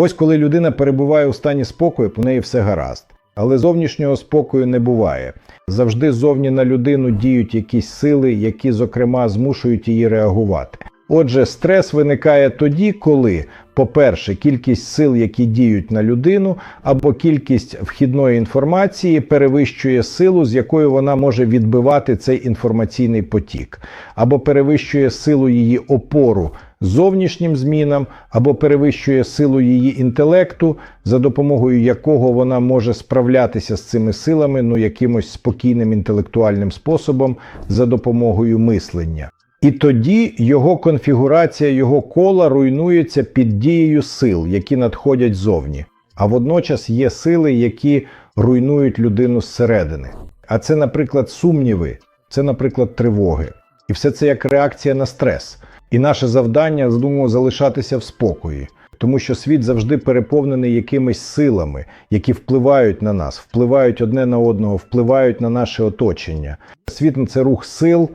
Ось коли людина перебуває у стані спокою, по неї все гаразд. Але зовнішнього спокою не буває. Завжди зовні на людину діють якісь сили, які, зокрема, змушують її реагувати. Отже, стрес виникає тоді, коли, по-перше, кількість сил, які діють на людину, або кількість вхідної інформації перевищує силу, з якою вона може відбивати цей інформаційний потік, або перевищує силу її опору зовнішнім змінам, або перевищує силу її інтелекту, за допомогою якого вона може справлятися з цими силами ну якимось спокійним інтелектуальним способом за допомогою мислення. І тоді його конфігурація, його кола руйнується під дією сил, які надходять зовні. А водночас є сили, які руйнують людину зсередини. А це, наприклад, сумніви, це, наприклад, тривоги. І все це як реакція на стрес. І наше завдання думаю, залишатися в спокої, тому що світ завжди переповнений якимись силами, які впливають на нас, впливають одне на одного, впливають на наше оточення. Світ це рух сил,